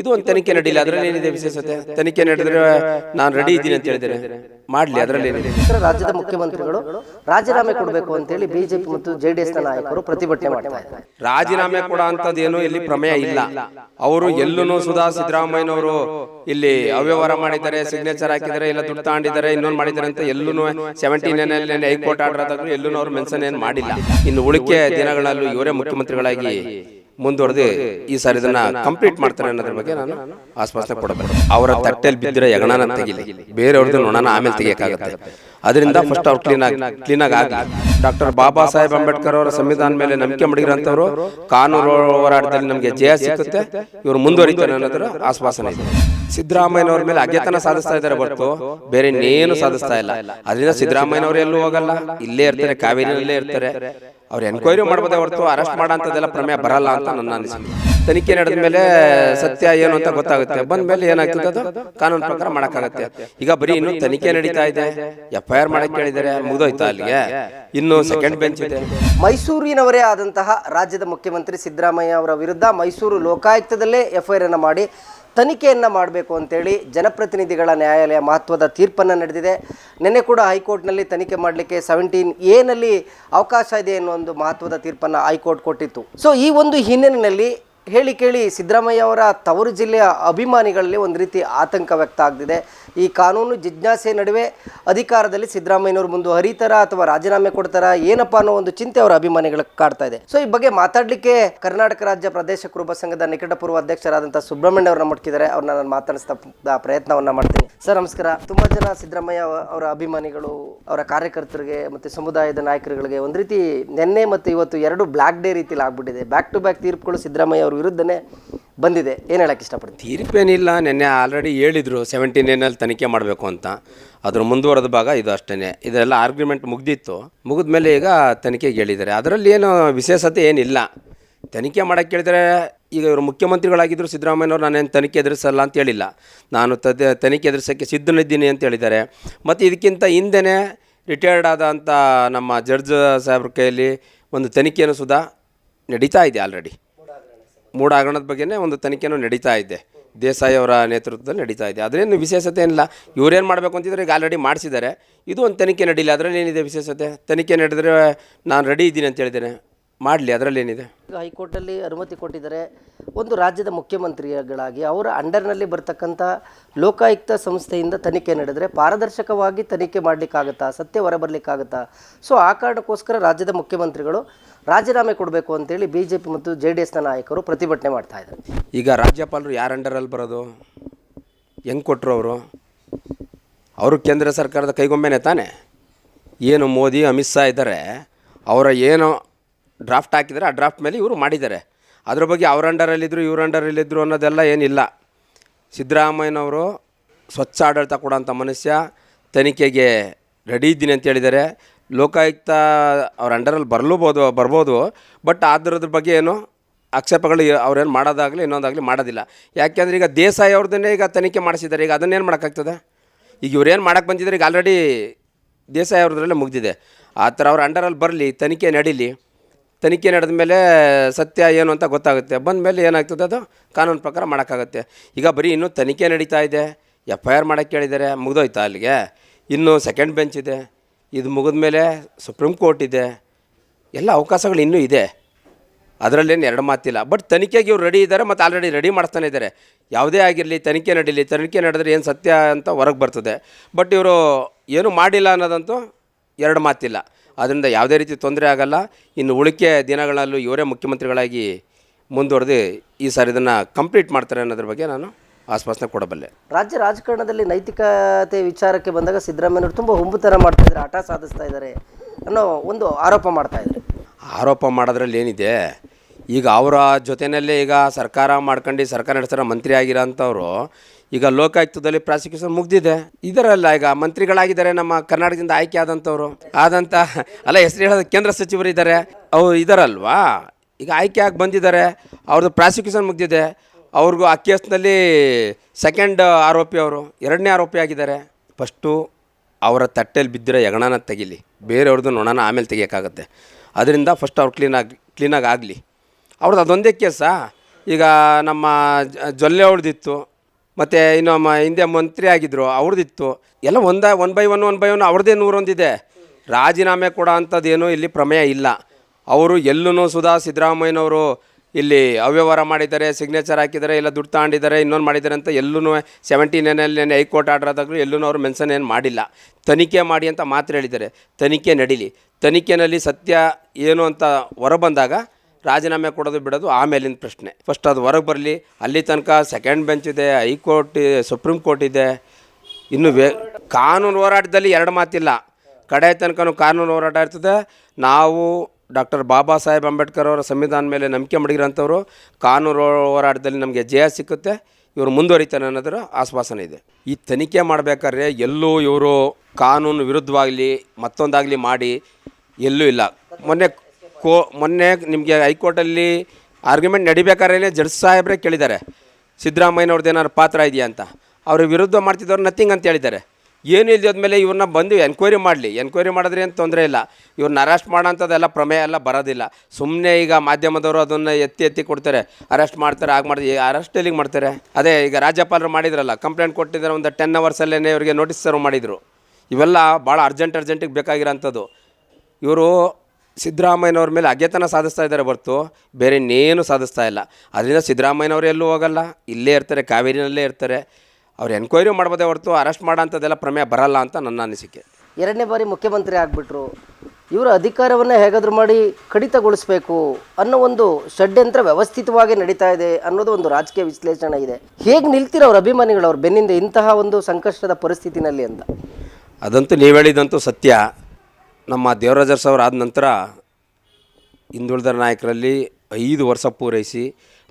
ಇದು ಒಂದು ತನಿಖೆ ನಡೀಲಿ ಅದರಲ್ಲಿ ಏನಿದೆ ವಿಶೇಷತೆ? ತನಿಖೆ ನಡೆದ್ರೆ ನಾನು ರೆಡಿ ಇದ್ದೀನಿ ಅಂತ ಹೇಳಿದ್ರೆ ಮಾಡಲಿ ಅದರಲ್ಲಿ ಏನಿದೆ? ಇತರ ರಾಜ್ಯದ ಮುಖ್ಯಮಂತ್ರಿಗಳು ರಾಜೀನಾಮೆ ಕೊಡಬೇಕು ಅಂತೇಳಿ ಬಿಜೆಪಿ ಮತ್ತು ಜೆಡಿಎಸ್ ನಾಯಕರು ಪ್ರತಿಭಟನೆ ಮಾಡ್ತಾ ಇದ್ದಾರೆ. ರಾಜೀನಾಮೆ ಕೊಡ ಅಂತದೇನು ಇಲ್ಲಿ ಪ್ರಮೇಯ ಇಲ್ಲ. ಅವರು ಎಲ್ಲೂ ಸುಧಾ ಸಿದ್ದರಾಮಯ್ಯನವರು ಇಲ್ಲಿ ಅವ್ಯವಹಾರ ಮಾಡಿದ್ದಾರೆ ಸಿಗ್ನೇಚರ್ ಹಾಕಿದ್ದಾರೆ ಇಲ್ಲ ದುಡ್ಡು ತಗೊಂಡಿದ್ದಾರೆ ಇನ್ನೊಂದು ಮಾಡಿದ್ದಾರೆ ಅಂತ ಎಲ್ಲೂ ಸೆವೆಂಟೀನ್ ಹೈಕೋರ್ಟ್ ಆರ್ಡರ್ ಆದಾಗ ಎಲ್ಲೂ ಅವರು ಮೆನ್ಷನ್ ಏನು ಮಾಡಿಲ್ಲ. ಇನ್ನು ಉಳಿಕೆ ದಿನಗಳಲ್ಲೂ ಇವರೇ ಮುಖ್ಯಮಂತ್ರಿಗಳಾಗಿ ಮುಂದುವರೆದು ಈ ಸಾರಿ ಇದನ್ನ ಕಂಪ್ಲೀಟ್ ಮಾಡ್ತಾರೆ ಅನ್ನೋದ್ರ ಬಗ್ಗೆ ನಾನು ಆಶ್ವಾಸನೆ ಕೊಡಬೇಕು ಅವರ ತಟ್ಟೆಯಲ್ಲಿ ಬಿದ್ದಿರೋ ಯಗಣನ ತೆಗಿಲಿ. ಬೇರೆಯವ್ರದ್ದು ನೋಡೋಣ ಆಮೇಲೆ ತೆಗಿಯಕ್ಕಾಗತ್ತೆ. ಅದರಿಂದ ಫಸ್ಟ್ ಅವ್ರು ಕ್ಲೀನ್ ಆಗಿ ಕ್ಲೀನ್ ಆಗಿ ಡಾಕ್ಟರ್ ಬಾಬಾ ಸಾಹೇಬ್ ಅಂಬೇಡ್ಕರ್ ಅವರ ಸಂವಿಧಾನ ಮೇಲೆ ನಂಬಿಕೆ ಮಡಗಿರೋಂಥವ್ರು ಕಾನೂನು ಹೋರಾಟದಲ್ಲಿ ನಮಗೆ ಜಯ ಸಿಕ್ಕುತ್ತೆ. ಇವರು ಮುಂದುವರಿತಾರೆ ಅನ್ನೋದ್ರ ಆಶ್ವಾಸನೆ ಇದೆ. ಸಿದ್ದರಾಮಯ್ಯನವ್ರ ಮೇಲೆ ಅಗೆತನ ಸಾಧಿಸ್ತಾ ಇದ್ದಾರೆ ಹೊರತು ಬೇರೆ ಇನ್ನೇನು ಸಾಧಿಸ್ತಾ ಇಲ್ಲ. ಅದರಿಂದ ಸಿದ್ದರಾಮಯ್ಯನವರು ಎಲ್ಲೂ ಹೋಗಲ್ಲ. ಇಲ್ಲೇ ಇರ್ತಾರೆ, ಕಾವೇರಿನಲ್ಲೇ ಇರ್ತಾರೆ. ಅವ್ರು ಎನ್ಕ್ವೈರಿ ಮಾಡ್ಬೋದೇ ಹೊರತು ಅರೆಸ್ಟ್ ಮಾಡೋಂಥದ್ದೆಲ್ಲ ಪ್ರಮೇಯ ಬರಲ್ಲ ಅಂತ ನನ್ನ ಅನಿಸಿಕೆ. ತನಿಖೆ ನಡೆದ ಮೇಲೆ ಸತ್ಯ ಏನು ಅಂತ ಗೊತ್ತಾಗುತ್ತೆ. ಬಂದ ಮೇಲೆ ಏನಾಗ್ತದೆ? ಅದು ಕಾನೂನು ಪ್ರಕಾರ ಮಾಡೋಕ್ಕಾಗತ್ತೆ. ಈಗ ಬರೀ ಇನ್ನು ತನಿಖೆ ನಡೀತಾ ಇದೆ. ಎಫ್ ಐ ಆರ್ ಮಾಡಕ್ಕೆ ಕೇಳಿದರೆ ಮುಗಿದೋಯ್ತಾ ಅಲ್ಲಿಗೆ. ಇನ್ನು ಸೆಕೆಂಡ್ ಬೆಂಚ್ ಇದೆ. ಮೈಸೂರಿನವರೇ ಆದಂತಹ ರಾಜ್ಯದ ಮುಖ್ಯಮಂತ್ರಿ ಸಿದ್ದರಾಮಯ್ಯ ಅವರ ವಿರುದ್ಧ ಮೈಸೂರು ಲೋಕಾಯುಕ್ತದಲ್ಲೇ ಎಫ್ಐಆರ್ ಅನ್ನು ಮಾಡಿ ತನಿಖೆಯನ್ನು ಮಾಡಬೇಕು ಅಂತೇಳಿ ಜನಪ್ರತಿನಿಧಿಗಳ ನ್ಯಾಯಾಲಯ ಮಹತ್ವದ ತೀರ್ಪನ್ನು ನಡೆದಿದೆ. ನಿನ್ನೆ ಕೂಡ ಹೈಕೋರ್ಟ್ನಲ್ಲಿ ತನಿಖೆ ಮಾಡಲಿಕ್ಕೆ ಸೆವೆಂಟೀನ್ ಎನಲ್ಲಿ ಅವಕಾಶ ಇದೆ ಅನ್ನೋ ಒಂದು ಮಹತ್ವದ ತೀರ್ಪನ್ನು ಹೈಕೋರ್ಟ್ ಕೊಟ್ಟಿತ್ತು. ಸೊ ಈ ಒಂದು ಹಿನ್ನೆಲೆಯಲ್ಲಿ ಹೇಳಿ ಕೇಳಿ ಸಿದ್ದರಾಮಯ್ಯ ಅವರ ತವರು ಜಿಲ್ಲೆಯ ಅಭಿಮಾನಿಗಳಲ್ಲಿ ಒಂದು ರೀತಿ ಆತಂಕ ವ್ಯಕ್ತ ಆಗ್ತಿದೆ. ಈ ಕಾನೂನು ಜಿಜ್ಞಾಸೆ ನಡುವೆ ಅಧಿಕಾರದಲ್ಲಿ ಸಿದ್ದರಾಮಯ್ಯನವರು ಮುಂದೆ ಹರಿತಾರ ಅಥವಾ ರಾಜೀನಾಮೆ ಕೊಡ್ತಾರ, ಏನಪ್ಪ ಅನ್ನೋ ಒಂದು ಚಿಂತೆ ಅವರ ಅಭಿಮಾನಿಗಳ ಕಾಡ್ತಾ ಇದೆ. ಸೊ ಈ ಬಗ್ಗೆ ಮಾತಾಡಲಿಕ್ಕೆ ಕರ್ನಾಟಕ ರಾಜ್ಯ ಪ್ರದೇಶ ಕುರುಬ ಸಂಘದ ನಿಕಟಪೂರ್ವ ಅಧ್ಯಕ್ಷರಾದಂಥ ಸುಬ್ರಹ್ಮಣ್ಯ ಅವರನ್ನ ಮುಟ್ಟಿದ್ದಾರೆ ಅವ್ರನ್ನ ನಾನು ಮಾತಾಡಿಸ್ತಾ ಪ್ರಯತ್ನವನ್ನ ಮಾಡ್ತೀನಿ. ಸರ್ ನಮಸ್ಕಾರ. ತುಂಬಾ ಜನ ಸಿದ್ದರಾಮಯ್ಯ ಅವರ ಅಭಿಮಾನಿಗಳು, ಅವರ ಕಾರ್ಯಕರ್ತರಿಗೆ ಮತ್ತೆ ಸಮುದಾಯದ ನಾಯಕರುಗಳಿಗೆ ಒಂದು ರೀತಿ ನಿನ್ನೆ ಮತ್ತು ಇವತ್ತು ಎರಡು ಬ್ಲ್ಯಾಕ್ ಡೇ ರೀತಿಲಿ ಆಗ್ಬಿಟ್ಟಿದೆ. ಬ್ಯಾಕ್ ಟು ಬ್ಯಾಕ್ ತೀರ್ಪುಗಳು ಸಿದ್ದರಾಮಯ್ಯ ಅವ್ರ ವಿರುದ್ಧನೇ ಬಂದಿದೆ. ಏನು ಹೇಳಕ್ಕೆ ಇಷ್ಟಪಡ್ತೀನಿ ತೀರ್ಪೇನಿಲ್ಲ, ನಿನ್ನೆ ಆಲ್ರೆಡಿ ಹೇಳಿದ್ರು ಸೆವೆಂಟೀನ್ ಏನಲ್ಲಿ ತನಿಖೆ ಮಾಡಬೇಕು ಅಂತ. ಅದ್ರ ಮುಂದುವರೆದ ಭಾಗ ಇದು ಅಷ್ಟೇ ಇದೆಲ್ಲ ಆರ್ಗ್ಯುಮೆಂಟ್ ಮುಗ್ದಿತ್ತು. ಮುಗಿದ ಮೇಲೆ ಈಗ ತನಿಖೆಗೆ ಹೇಳಿದ್ದಾರೆ. ಅದರಲ್ಲಿ ಏನು ವಿಶೇಷತೆ ಏನಿಲ್ಲ. ತನಿಖೆ ಮಾಡೋಕ್ಕೆ ಹೇಳಿದರೆ ಈಗ ಇವರು ಮುಖ್ಯಮಂತ್ರಿಗಳಾಗಿದ್ದರು ಸಿದ್ದರಾಮಯ್ಯವರು ನಾನೇನು ತನಿಖೆ ಎದುರಿಸಲ್ಲ ಅಂತ ಹೇಳಿಲ್ಲ. ನಾನು ತದ ತನಿಖೆ ಎದುರಿಸೋಕ್ಕೆ ಸಿದ್ಧನಿದ್ದೀನಿ ಅಂತ ಹೇಳಿದ್ದಾರೆ. ಮತ್ತು ಇದಕ್ಕಿಂತ ಹಿಂದೆ ರಿಟೈರ್ಡ್ ಆದಂಥ ನಮ್ಮ ಜಡ್ಜ್ ಸಾಹೇಬ್ರ ಕೈಯಲ್ಲಿ ಒಂದು ತನಿಖೆಯನ್ನು ಸುದಾ ನಡೀತಾ ಇದೆ ಆಲ್ರೆಡಿ ಮೂಡ ಹಗರಣದ ಬಗ್ಗೆನೇ ಒಂದು ತನಿಖೆನೂ ನಡೀತಾ ಇದೆ. ದೇಸಾಯಿ ಅವರ ನೇತೃತ್ವದಲ್ಲಿ ನಡೀತಾ ಇದೆ. ಅದರೇನು ವಿಶೇಷತೆ ಏನಿಲ್ಲ. ಇವ್ರೇನು ಮಾಡಬೇಕು ಅಂತಿದ್ರೆ ಈಗ ಆಲ್ರೆಡಿ ಮಾಡಿಸಿದ್ದಾರೆ. ಇದು ಒಂದು ತನಿಖೆ ನಡೀಲಿ. ಅದರಲ್ಲಿ ಏನಿದೆ ವಿಶೇಷತೆ? ತನಿಖೆ ನಡೆದರೆ ನಾನು ರೆಡಿ ಇದ್ದೀನಿ ಅಂತ ಹೇಳಿದ್ದೇನೆ. ಮಾಡಲಿ ಅದರಲ್ಲಿ ಏನಿದೆ ಈಗ ಹೈಕೋರ್ಟಲ್ಲಿ ಅನುಮತಿ ಕೊಟ್ಟಿದ್ದಾರೆ. ಒಂದು ರಾಜ್ಯದ ಮುಖ್ಯಮಂತ್ರಿಗಳಾಗಿ ಅವರ ಅಂಡರ್ನಲ್ಲಿ ಬರ್ತಕ್ಕಂಥ ಲೋಕಾಯುಕ್ತ ಸಂಸ್ಥೆಯಿಂದ ತನಿಖೆ ನಡೆದರೆ ಪಾರದರ್ಶಕವಾಗಿ ತನಿಖೆ ಮಾಡಲಿಕ್ಕಾಗತ್ತಾ ಸತ್ಯ ಹೊರಬರಲಿಕ್ಕಾಗತ್ತಾ? ಸೊ ಆ ಕಾರಣಕ್ಕೋಸ್ಕರ ರಾಜ್ಯದ ಮುಖ್ಯಮಂತ್ರಿಗಳು ರಾಜೀನಾಮೆ ಕೊಡಬೇಕು ಅಂತೇಳಿ ಬಿ ಜೆ ಪಿ ಮತ್ತು ಜೆ ಡಿ ಎಸ್ನ ನಾಯಕರು ಪ್ರತಿಭಟನೆ ಮಾಡ್ತಾ ಇದ್ದಾರೆ. ಈಗ ರಾಜ್ಯಪಾಲರು ಯಾರ ಅಂಡರಲ್ಲಿ ಬರೋದು? ಹೆಂಗೆ ಕೊಟ್ಟರು ಅವರು? ಅವರು ಕೇಂದ್ರ ಸರ್ಕಾರದ ಕೈಗೊಂಬೆನೆ ತಾನೆ? ಏನು ಮೋದಿ ಅಮಿತ್ ಶಾ ಇದ್ದಾರೆ ಅವರ ಏನು ಡ್ರಾಫ್ಟ್ ಹಾಕಿದರೆ ಆ ಡ್ರಾಫ್ಟ್ ಮೇಲೆ ಇವರು ಮಾಡಿದ್ದಾರೆ. ಅದ್ರ ಬಗ್ಗೆ ಅವ್ರ ಅಂಡರಲ್ಲಿದ್ದರು ಇವ್ರ ಅಂಡರಲ್ಲಿದ್ದರು ಅನ್ನೋದೆಲ್ಲ ಏನಿಲ್ಲ. ಸಿದ್ದರಾಮಯ್ಯನವರು ಸ್ವಚ್ಛ ಆಡಳಿತ ಕೊಡೋಂಥ ಮನುಷ್ಯ, ತನಿಖೆಗೆ ರೆಡಿ ಇದ್ದೀನಿ ಅಂತ ಹೇಳಿದ್ದಾರೆ. ಲೋಕಾಯುಕ್ತ ಅವ್ರ ಅಂಡರಲ್ಲಿ ಬರಲೂಬೋದು, ಬರ್ಬೋದು. ಬಟ್ ಅದರದ್ರ ಬಗ್ಗೆ ಏನು ಆಕ್ಷೇಪಗಳು ಅವ್ರೇನು ಮಾಡೋದಾಗಲಿ, ಇನ್ನೊಂದಾಗಲಿ ಮಾಡೋದಿಲ್ಲ. ಯಾಕೆಂದರೆ ಈಗ ದೇಸಾಯಿ ಅವ್ರದ್ದನ್ನೇ ಈಗ ತನಿಖೆ ಮಾಡಿಸಿದ್ದಾರೆ. ಈಗ ಅದನ್ನೇನು ಮಾಡೋಕ್ಕಾಗ್ತದೆ? ಈಗ ಇವ್ರೇನು ಮಾಡೋಕ್ಕೆ ಬಂದಿದ್ದಾರೆ? ಈಗ ಆಲ್ರೆಡಿ ದೇಸಾಯಿ ಅವ್ರದ್ರಲ್ಲೇ ಮುಗಿದಿದೆ. ಆ ಥರ ಅವ್ರ ಅಂಡರಲ್ಲಿ ಬರಲಿ, ತನಿಖೆ ನಡೀಲಿ. ತನಿಖೆ ನಡೆದ ಮೇಲೆ ಸತ್ಯ ಏನು ಅಂತ ಗೊತ್ತಾಗುತ್ತೆ. ಬಂದ ಮೇಲೆ ಏನಾಗ್ತದೆ ಅದು? ಕಾನೂನು ಪ್ರಕಾರ ಮಾಡೋಕ್ಕಾಗುತ್ತೆ. ಈಗ ಬರೀ ಇನ್ನೂ ತನಿಖೆ ನಡೀತಾ ಇದೆ. ಎಫ್ ಐ ಆರ್ ಮಾಡೋಕ್ಕೆ ಕೇಳಿದ್ದಾರೆ ಮುಗ್ದೋಯ್ತಾ ಅಲ್ಲಿಗೆ? ಇನ್ನು ಸೆಕೆಂಡ್ ಬೆಂಚ್ ಇದೆ. ಇದು ಮುಗಿದ ಮೇಲೆ ಸುಪ್ರೀಂ ಕೋರ್ಟ್ ಇದೆ. ಎಲ್ಲ ಅವಕಾಶಗಳು ಇನ್ನೂ ಇದೆ. ಅದರಲ್ಲೇನು ಎರಡು ಮಾತಿಲ್ಲ. ಬಟ್ ತನಿಖೆಗೆ ಇವ್ರು ರೆಡಿ ಇದ್ದಾರೆ ಮತ್ತು ಆಲ್ರೆಡಿ ರೆಡಿ ಮಾಡ್ತಾನೆ ಇದ್ದಾರೆ. ಯಾವುದೇ ಆಗಿರಲಿ, ತನಿಖೆ ನಡೀಲಿ, ತನಿಖೆ ನಡೆದ್ರೆ ಏನು ಸತ್ಯ ಅಂತ ಹೊರಗೆ ಬರ್ತದೆ. ಬಟ್ ಇವರು ಏನು ಮಾಡಿಲ್ಲ ಅನ್ನೋದಂತೂ ಎರಡು ಮಾತಿಲ್ಲ. ಅದರಿಂದ ಯಾವುದೇ ರೀತಿ ತೊಂದರೆ ಆಗಲ್ಲ. ಇನ್ನು ಉಳಿಕೆ ದಿನಗಳಲ್ಲೂ ಇವರೇ ಮುಖ್ಯಮಂತ್ರಿಗಳಾಗಿ ಮುಂದುವರೆದು ಈ ಸಾರಿ ಇದನ್ನು ಕಂಪ್ಲೀಟ್ ಮಾಡ್ತಾರೆ ಅನ್ನೋದ್ರ ಬಗ್ಗೆ ನಾನು ಆಶ್ವಾಸನೆ ಕೊಡಬಲ್ಲೆ. ರಾಜ್ಯ ರಾಜಕಾರಣದಲ್ಲಿ ನೈತಿಕತೆ ವಿಚಾರಕ್ಕೆ ಬಂದಾಗ ಸಿದ್ದರಾಮಯ್ಯವರು ತುಂಬ ಹುಂಬುತನ ಮಾಡ್ತಾ ಇದ್ದಾರೆ ಹಠ ಸಾಧಿಸ್ತಾ ಇದ್ದಾರೆ ಅನ್ನೋ ಒಂದು ಆರೋಪ ಮಾಡ್ತಾ ಇದ್ದಾರೆ. ಆರೋಪ ಮಾಡೋದ್ರಲ್ಲಿ ಏನಿದೆ? ಈಗ ಅವರ ಜೊತೆಯಲ್ಲೇ ಈಗ ಸರ್ಕಾರ ಮಾಡ್ಕೊಂಡು ಸರ್ಕಾರ ನಡೆಸ್ತಾರೆ ಮಂತ್ರಿ ಆಗಿರೋಂಥವ್ರು, ಈಗ ಲೋಕಾಯುಕ್ತದಲ್ಲಿ ಪ್ರಾಸಿಕ್ಯೂಷನ್ ಮುಗ್ದಿದೆ. ಇದರಲ್ಲ ಈಗ ಮಂತ್ರಿಗಳಾಗಿದ್ದಾರೆ ನಮ್ಮ ಕರ್ನಾಟಕದಿಂದ ಆಯ್ಕೆ ಆದಂಥವ್ರು. ಆದಂಥ, ಅಲ್ಲ ಹೆಸರು ಹೇಳೋದು ಕೇಂದ್ರ ಸಚಿವರು ಇದ್ದಾರೆ. ಅವರು ಇದಾರಲ್ವಾ? ಈಗ ಆಯ್ಕೆ ಆಗಿ ಬಂದಿದ್ದಾರೆ. ಅವ್ರದ್ದು ಪ್ರಾಸಿಕ್ಯೂಷನ್ ಮುಗ್ದಿದೆ. ಅವ್ರಿಗೂ ಆ ಕೇಸ್ನಲ್ಲಿ ಸೆಕೆಂಡ್ ಆರೋಪಿ ಅವರು, ಎರಡನೇ ಆರೋಪಿ ಆಗಿದ್ದಾರೆ. ಫಸ್ಟು ಅವರ ತಟ್ಟೆಯಲ್ಲಿ ಬಿದ್ದಿರೋ ಯಗಣನ ತೆಗೀಲಿ. ಬೇರೆಯವ್ರದ್ದು ನೊಣನ ಆಮೇಲೆ ತೆಗಿಯೋಕ್ಕಾಗತ್ತೆ. ಅದರಿಂದ ಫಸ್ಟ್ ಅವ್ರು ಕ್ಲೀನಾಗಿ ಕ್ಲೀನಾಗಿ ಆಗಲಿ. ಅವ್ರದ್ದು ಅದೊಂದೇ ಕೇಸಾ. ಈಗ ನಮ್ಮ ಜೊಲ್ಲೆ ಅವ್ರದ್ದಿತ್ತು, ಮತ್ತು ಇನ್ನು ನಮ್ಮ ಹಿಂದೆ ಮಂತ್ರಿ ಆಗಿದ್ದರು ಅವ್ರದ್ದಿತ್ತು. ಎಲ್ಲ ಒಂದ one by one one by one ಅವ್ರದ್ದೇ ನೂರೊಂದಿದೆ. ರಾಜೀನಾಮೆ ಕೊಡೋ ಅಂಥದ್ದೇನು ಇಲ್ಲಿ ಪ್ರಮೇಯ ಇಲ್ಲ. ಅವರು ಎಲ್ಲೂ ಸುಧಾ ಸಿದ್ದರಾಮಯ್ಯನವರು ಇಲ್ಲಿ ಅವ್ಯವಹಾರ ಮಾಡಿದ್ದಾರೆ ಸಿಗ್ನೇಚರ್ ಹಾಕಿದ್ದಾರೆ, ಇಲ್ಲ ದುಡ್ಡು ತಗೊಂಡಿದ್ದಾರೆ, ಇನ್ನೊಂದು ಮಾಡಿದ್ದಾರೆ ಅಂತ ಎಲ್ಲೂ ಸೆವೆಂಟಿ ನೈನಲ್ಲಿ ಹೈಕೋರ್ಟ್ ಆರ್ಡರ್ ಆದಾಗಲೂ ಎಲ್ಲೂ ಅವರು ಮೆನ್ಷನ್ ಏನು ಮಾಡಿಲ್ಲ. ತನಿಖೆ ಮಾಡಿ ಅಂತ ಮಾತ್ರ ಹೇಳಿದ್ದಾರೆ. ತನಿಖೆ ನಡೀಲಿ. ತನಿಖೆಯಲ್ಲಿ ಸತ್ಯ ಏನು ಅಂತ ಹೊರಬಂದಾಗ ರಾಜೀನಾಮೆ ಕೊಡೋದು ಬಿಡೋದು ಆಮೇಲಿನ ಪ್ರಶ್ನೆ. ಫಸ್ಟ್ ಅದು ಹೊರಗೆ ಬರಲಿ, ಅಲ್ಲಿ ತನಕ ಸೆಕೆಂಡ್ ಬೆಂಚ್ ಇದೆ ಹೈಕೋರ್ಟ್ ಸುಪ್ರೀಂ ಕೋರ್ಟ್ ಇದೆ. ಇನ್ನು ವೇ ಕಾನೂನು ಹೋರಾಟದಲ್ಲಿ ಎರಡು ಮಾತಿಲ್ಲ. ಕಡೆ ತನಕನೂ ಕಾನೂನು ಹೋರಾಟ ಇರ್ತದೆ. ನಾವು ಡಾಕ್ಟರ್ ಬಾಬಾ ಸಾಹೇಬ್ ಅಂಬೇಡ್ಕರ್ ಅವರ ಸಂವಿಧಾನ ಮೇಲೆ ನಂಬಿಕೆ ಮಡಗಿರೋಂಥವ್ರು, ಕಾನೂನು ಹೋರಾಟದಲ್ಲಿ ನಮಗೆ ಜಯ ಸಿಕ್ಕುತ್ತೆ. ಇವರು ಮುಂದುವರಿತಾನೆ ಅನ್ನೋದರ ಆಶ್ವಾಸನೆ ಇದೆ. ಈ ತನಿಖೆ ಮಾಡಬೇಕಾದ್ರೆ ಎಲ್ಲೂ ಇವರು ಕಾನೂನು ವಿರುದ್ಧವಾಗಲಿ ಮತ್ತೊಂದಾಗಲಿ ಮಾಡಿ ಎಲ್ಲೂ ಇಲ್ಲ. ಮೊನ್ನೆ ಕೋ ಮೊನ್ನೆ ನಿಮಗೆ ಹೈಕೋರ್ಟಲ್ಲಿ ಆರ್ಗ್ಯುಮೆಂಟ್ ನಡಿಬೇಕಾದ್ರೆ ಜಡ್ಜ್ ಸಾಹೇಬ್ರೆ ಕೇಳಿದ್ದಾರೆ. ಸಿದ್ದರಾಮಯ್ಯನವ್ರದ್ದು ಏನಾದ್ರು ಪಾತ್ರ ಇದೆಯಾ ಅಂತ. ಅವ್ರ ವಿರುದ್ಧ ಮಾಡ್ತಿದ್ದವ್ರು ನಥಿಂಗ್ ಅಂತ ಹೇಳಿದ್ದಾರೆ. ಏನು ಇಲ್ಲದ್ಮೇಲೆ ಇವ್ರನ್ನ ಬಂದು ಎನ್ಕ್ವೈರಿ ಮಾಡಲಿ. ಎನ್ಕ್ವೈರಿ ಮಾಡಿದ್ರೆ ಏನು ತೊಂದರೆ ಇಲ್ಲ. ಇವ್ರನ್ನ ಅರೆಸ್ಟ್ ಮಾಡೋಂಥದ್ದೆಲ್ಲ ಪ್ರಮೇಯ ಎಲ್ಲ ಬರೋದಿಲ್ಲ. ಸುಮ್ಮನೆ ಈಗ ಮಾಧ್ಯಮದವರು ಅದನ್ನು ಎತ್ತಿ ಎತ್ತಿ ಕೊಡ್ತಾರೆ. ಅರೆಸ್ಟ್ ಮಾಡ್ತಾರೆ ಆಗ ಮಾಡ್ತಾರೆ. ಅರೆಸ್ಟ್ ಎಲ್ಲಿಗೆ ಮಾಡ್ತಾರೆ? ಅದೇ ಈಗ ರಾಜ್ಯಪಾಲರು ಮಾಡಿದ್ರಲ್ಲ ಕಂಪ್ಲೇಂಟ್ ಕೊಟ್ಟಿದ್ದಾರೆ ಒಂದು ಟೆನ್ ಅವರ್ಸಲ್ಲೇ ಇವರಿಗೆ ನೋಟಿಸ್ ಸರ್ವ್ ಮಾಡಿದರು. ಇವೆಲ್ಲ ಭಾಳ ಅರ್ಜೆಂಟ್ ಅರ್ಜೆಂಟಿಗೆ ಬೇಕಾಗಿರೋಂಥದ್ದು. ಇವರು ಸಿದ್ದರಾಮಯ್ಯನವ್ರ ಮೇಲೆ ಅಗೆತನ ಸಾಧಿಸ್ತಾ ಇದ್ದಾರೆ ಹೊರ್ತು ಬೇರೆ ಇನ್ನೇನು ಸಾಧಿಸ್ತಾ ಇಲ್ಲ. ಅದರಿಂದ ಸಿದ್ದರಾಮಯ್ಯನವರು ಎಲ್ಲೂ ಹೋಗಲ್ಲ ಇಲ್ಲೇ ಇರ್ತಾರೆ ಕಾವೇರಿನಲ್ಲೇ ಇರ್ತಾರೆ. ಅವ್ರು ಎನ್ಕ್ವೈರಿ ಮಾಡ್ಬೋದೇ ಹೊರತು ಅರೆಸ್ಟ್ ಮಾಡೋಂಥದ್ದೆಲ್ಲ ಪ್ರಮೇಯ ಬರಲ್ಲ ಅಂತ ನನ್ನ ಅನಿಸಿಕೆ. ಎರಡನೇ ಬಾರಿ ಮುಖ್ಯಮಂತ್ರಿ ಆಗಿಬಿಟ್ರು. ಇವರ ಅಧಿಕಾರವನ್ನು ಹೇಗಾದರೂ ಮಾಡಿ ಕಡಿತಗೊಳಿಸಬೇಕು ಅನ್ನೋ ಒಂದು ಷಡ್ಯಂತ್ರ ವ್ಯವಸ್ಥಿತವಾಗಿ ನಡೀತಾ ಇದೆ ಅನ್ನೋದು ಒಂದು ರಾಜಕೀಯ ವಿಶ್ಲೇಷಣೆ ಇದೆ. ಹೇಗೆ ನಿಲ್ತೀರ ಅವ್ರ ಅಭಿಮಾನಿಗಳು ಅವ್ರ ಬೆನ್ನಿಂದ ಇಂತಹ ಒಂದು ಸಂಕಷ್ಟದ ಪರಿಸ್ಥಿತಿನಲ್ಲಿ ಅಂತ? ಅದಂತೂ ನೀವು ಹೇಳಿದಂತೂ ಸತ್ಯ. ನಮ್ಮ ದೇವರಾಜರ್ಸ್ ಅವ್ರು ಆದ ನಂತರ ಹಿಂದುಳಿದ ನಾಯಕರಲ್ಲಿ ಐದು ವರ್ಷ ಪೂರೈಸಿ,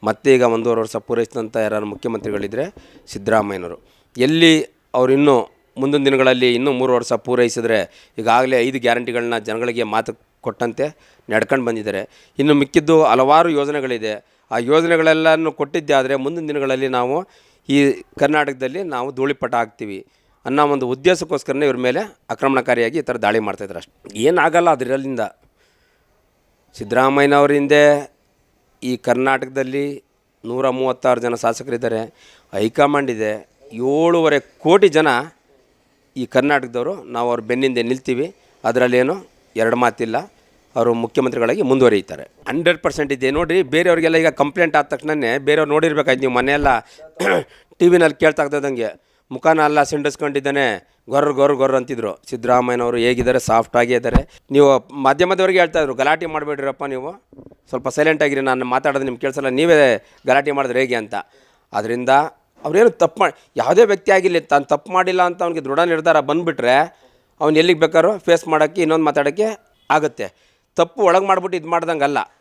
ಮತ್ತೆ ಈಗ ಒಂದೂವರೆ ವರ್ಷ ಪೂರೈಸಿದಂಥ ಯಾರು ಮುಖ್ಯಮಂತ್ರಿಗಳಿದ್ದರೆ ಸಿದ್ದರಾಮಯ್ಯನವರು. ಎಲ್ಲಿ ಅವರು ಇನ್ನೂ ಮುಂದಿನ ದಿನಗಳಲ್ಲಿ ಇನ್ನೂ ಮೂರು ವರ್ಷ ಪೂರೈಸಿದ್ರೆ ಈಗಾಗಲೇ ಐದು ಗ್ಯಾರಂಟಿಗಳನ್ನ ಜನಗಳಿಗೆ ಮಾತು ಕೊಟ್ಟಂತೆ ನಡ್ಕೊಂಡು ಬಂದಿದ್ದಾರೆ. ಇನ್ನು ಮಿಕ್ಕಿದ್ದು ಹಲವಾರು ಯೋಜನೆಗಳಿದೆ. ಆ ಯೋಜನೆಗಳೆಲ್ಲನೂ ಕೊಟ್ಟಿದ್ದೆ ಆದರೆ ಮುಂದಿನ ದಿನಗಳಲ್ಲಿ ನಾವು ಈ ಕರ್ನಾಟಕದಲ್ಲಿ ನಾವು ಧೂಳಿಪಟ ಆಗ್ತೀವಿ ಅನ್ನೋ ಒಂದು ಉದ್ದೇಶಕ್ಕೋಸ್ಕರನೇ ಇವ್ರ ಮೇಲೆ ಆಕ್ರಮಣಕಾರಿಯಾಗಿ ಈ ಥರ ದಾಳಿ ಮಾಡ್ತಾಯಿದ್ರು ಅಷ್ಟು. ಏನಾಗಲ್ಲ ಅದರಲ್ಲಿಂದ. ಸಿದ್ದರಾಮಯ್ಯನವ್ರ ಹಿಂದೆ ಈ ಕರ್ನಾಟಕದಲ್ಲಿ ನೂರ ಮೂವತ್ತಾರು ಜನ ಶಾಸಕರಿದ್ದಾರೆ. ಹೈಕಮಾಂಡ್ ಇದೆ. ಏಳೂವರೆ ಕೋಟಿ ಜನ ಈ ಕರ್ನಾಟಕದವರು ನಾವು ಅವ್ರ ಬೆನ್ನಿಂದೆ ನಿಲ್ತೀವಿ. ಅದರಲ್ಲೇನು ಎರಡು ಮಾತಿಲ್ಲ. ಅವರು ಮುಖ್ಯಮಂತ್ರಿಗಳಾಗಿ ಮುಂದುವರಿಯುತ್ತಾರೆ. ಹಂಡ್ರೆಡ್ ಪರ್ಸೆಂಟ್ ಇದೆ. ನೋಡಿರಿ, ಬೇರೆಯವ್ರಿಗೆಲ್ಲ ಈಗ ಕಂಪ್ಲೇಂಟ್ ಆದ ತಕ್ಷಣನೇ ಬೇರೆಯವ್ರು ನೋಡಿರ್ಬೇಕಾಯ್ತು, ನೀವು ಮನೆಯೆಲ್ಲ ಟಿ ವಿನಲ್ಲಿ ಕೇಳ್ತಾ ಇದ್ದಂಗೆ ಮುಖಾನ ಅಲ್ಲ ಸಿಂಡಿಸ್ಕೊಂಡಿದ್ದಾನೆ. ಗೊರ್ರ ಗೊರ್ರ ಗೊರ್ರ ಅಂತಿದ್ರು. ಸಿದ್ದರಾಮಯ್ಯನವರು ಹೇಗಿದ್ದಾರೆ? ಸಾಫ್ಟಾಗಿ ಇದ್ದಾರೆ. ನೀವು ಮಾಧ್ಯಮದವ್ರಿಗೆ ಹೇಳ್ತಾ ಇದ್ರು, ಗಲಾಟೆ ಮಾಡಬೇಡ್ರಪ್ಪ ನೀವು. ಸ್ವಲ್ಪ ಸೈಲೆಂಟ್ ಆಗಿರಿ, ನಾನು ಮಾತಾಡೋದು ನಿಮ್ಗೆ ಕೇಳಿಸಲ್ಲ. ನೀವೇ ಗಲಾಟೆ ಮಾಡಿದ್ರೆ ಹೇಗೆ ಅಂತ. ಅದರಿಂದ ಅವ್ರೇನು ತಪ್ಪು ಮಾಡಿ ಯಾವುದೇ ವ್ಯಕ್ತಿ ಆಗಿರಲಿ, ತಾನು ತಪ್ಪು ಮಾಡಿಲ್ಲ ಅಂತ ಅವ್ನಿಗೆ ದೃಢ ನಿರ್ಧಾರ ಬಂದುಬಿಟ್ರೆ ಅವ್ನು ಎಲ್ಲಿಗೆ ಬೇಕಾದ್ರೂ ಫೇಸ್ ಮಾಡೋಕ್ಕೆ, ಇನ್ನೊಂದು ಮಾತಾಡೋಕ್ಕೆ ಆಗುತ್ತೆ. ತಪ್ಪು ಒಳಗೆ ಮಾಡ್ಬಿಟ್ಟು ಇದು ಮಾಡ್ದಂಗೆ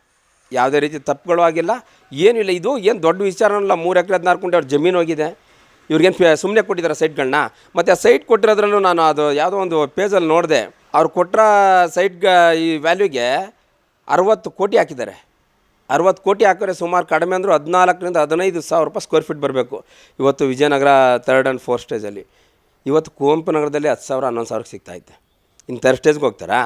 ಯಾವುದೇ ರೀತಿ ತಪ್ಪುಗಳು ಆಗಿಲ್ಲ. ಏನೂ ಇದು ಏನು ದೊಡ್ಡ ವಿಚಾರನಲ್ಲ. ಮೂರು ಎಕರೆ ಹದಿನಾರು ಕುಂಟೆ ಅವ್ರ ಜಮೀನು ಹೋಗಿದೆ. ಇವ್ರಿಗೇನು ಸುಮ್ಮನೆ ಕೊಟ್ಟಿದ್ದಾರೆ ಸೈಟ್ಗಳನ್ನ ಮತ್ತು ಆ ಸೈಟ್ ಕೊಟ್ಟಿರೋದ್ರಲ್ಲೂ ನಾನು ಅದು ಯಾವುದೋ ಒಂದು ಪೇಜಲ್ಲಿ ನೋಡಿದೆ. ಅವ್ರು ಕೊಟ್ಟರ ಸೈಟ್ಗೆ ಈ ವ್ಯಾಲ್ಯೂಗೆ ಅರವತ್ತು ಕೋಟಿ ಹಾಕಿದ್ದಾರೆ. ಅರವತ್ತು ಕೋಟಿ ಹಾಕಿದ್ರೆ ಸುಮಾರು ಕಡಿಮೆ ಅಂದರೂ ಹದಿನಾಲ್ಕರಿಂದ ಹದಿನೈದು ಸಾವಿರ ರೂಪಾಯಿ ಸ್ಕ್ವೇರ್ ಫೀಟ್ ಬರಬೇಕು. ಇವತ್ತು ವಿಜಯನಗರ ತರ್ಡ್ ಆ್ಯಂಡ್ ಫೋರ್ತ್ ಸ್ಟೇಜಲ್ಲಿ ಇವತ್ತು ಕುವೆಂಪು ನಗರದಲ್ಲಿ ಹತ್ತು ಸಾವಿರ, ಹನ್ನೊಂದು ಸಾವಿರಕ್ಕೆ ಸಿಗ್ತಾಯಿದೆ ಇನ್ನು ತರ್ಡ್ ಸ್ಟೇಜ್ಗೆ ಹೋಗ್ತಾರಾ?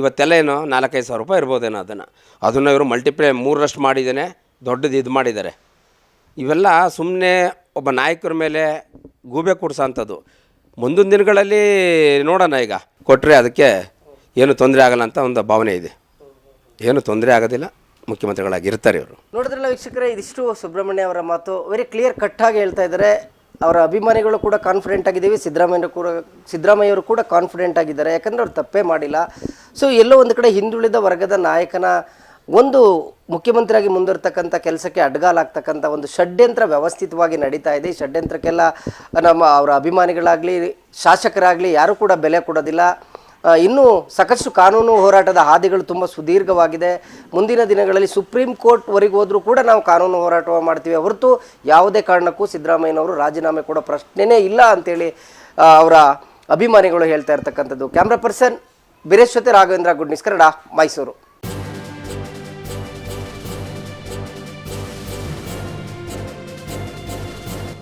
ಇವತ್ತೆಲ್ಲ ಏನು ನಾಲ್ಕೈದು ಸಾವಿರ ರೂಪಾಯಿ ಇರ್ಬೋದೇನೋ ಅದನ್ನು. ಅದನ್ನು ಇವರು ಮಲ್ಟಿಪ್ಲೈ ಮೂರರಷ್ಟು ಮಾಡಿದ್ದೇನೆ. ದೊಡ್ಡದು ಇದು ಮಾಡಿದ್ದಾರೆ. ಇವೆಲ್ಲ ಸುಮ್ಮನೆ ಒಬ್ಬ ನಾಯಕರ ಮೇಲೆ ಗೂಬೆ ಕೂಡ್ಸೋಂಥದ್ದು. ಮುಂದಿನ ದಿನಗಳಲ್ಲಿ ನೋಡೋಣ ಈಗ. ಕೊಟ್ಟರೆ ಅದಕ್ಕೆ ಏನು ತೊಂದರೆ ಆಗಲ್ಲ ಅಂತ ಒಂದು ಭಾವನೆ ಇದೆ. ಏನು ತೊಂದರೆ ಆಗೋದಿಲ್ಲ. ಮುಖ್ಯಮಂತ್ರಿಗಳಾಗಿರ್ತಾರೆ ಇವರು. ನೋಡಿದ್ರಲ್ಲ ವೀಕ್ಷಕರೇ, ಇದಿಷ್ಟು ಸುಬ್ರಹ್ಮಣ್ಯ ಅವರ ಮಾತು. ವೆರಿ ಕ್ಲಿಯರ್ ಕಟ್ ಆಗಿ ಹೇಳ್ತಾ ಇದ್ದಾರೆ. ಅವರ ಅಭಿಮಾನಿಗಳು ಕೂಡ ಕಾನ್ಫಿಡೆಂಟ್ ಆಗಿದ್ದೀವಿ. ಸಿದ್ದರಾಮಯ್ಯ ಕೂಡ, ಸಿದ್ದರಾಮಯ್ಯವರು ಕೂಡ ಕಾನ್ಫಿಡೆಂಟ್ ಆಗಿದ್ದಾರೆ. ಯಾಕಂದರೆ ಅವ್ರು ತಪ್ಪೇ ಮಾಡಿಲ್ಲ. ಸೊ ಎಲ್ಲೋ ಒಂದು ಕಡೆ ಹಿಂದುಳಿದ ವರ್ಗದ ನಾಯಕನ ಒಂದು ಮುಖ್ಯಮಂತ್ರಿಯಾಗಿ ಮುಂದುವರ್ತಕ್ಕಂಥ ಕೆಲಸಕ್ಕೆ ಅಡ್ಗಾಲಾಗ್ತಕ್ಕಂಥ ಒಂದು ಷಡ್ಯಂತ್ರ ವ್ಯವಸ್ಥಿತವಾಗಿ ನಡೀತಾ ಇದೆ. ಈ ಷಡ್ಯಂತ್ರಕ್ಕೆಲ್ಲ ನಮ್ಮ ಅವರ ಅಭಿಮಾನಿಗಳಾಗಲಿ, ಶಾಸಕರಾಗಲಿ ಯಾರೂ ಕೂಡ ಬೆಲೆ ಕೊಡೋದಿಲ್ಲ. ಇನ್ನೂ ಸಾಕಷ್ಟು ಕಾನೂನು ಹೋರಾಟದ ಹಾದಿಗಳು ತುಂಬ ಸುದೀರ್ಘವಾಗಿದೆ. ಮುಂದಿನ ದಿನಗಳಲ್ಲಿ ಸುಪ್ರೀಂ ಕೋರ್ಟ್ವರೆಗೆ ಹೋದರೂ ಕೂಡ ನಾವು ಕಾನೂನು ಹೋರಾಟ ಮಾಡ್ತೀವಿ. ಹೊರತು ಯಾವುದೇ ಕಾರಣಕ್ಕೂ ಸಿದ್ದರಾಮಯ್ಯನವರು ರಾಜೀನಾಮೆ ಕೊಡೋ ಪ್ರಶ್ನೆನೇ ಇಲ್ಲ ಅಂತೇಳಿ ಅವರ ಅಭಿಮಾನಿಗಳು ಹೇಳ್ತಾ ಇರ್ತಕ್ಕಂಥದ್ದು. ಕ್ಯಾಮ್ರಾ ಪರ್ಸನ್ ಬಿರೇಶ್ ಜೊತೆ ರಾಘವೇಂದ್ರ ಗುಡ್ ಕನ್ನಡ ಮೈಸೂರು.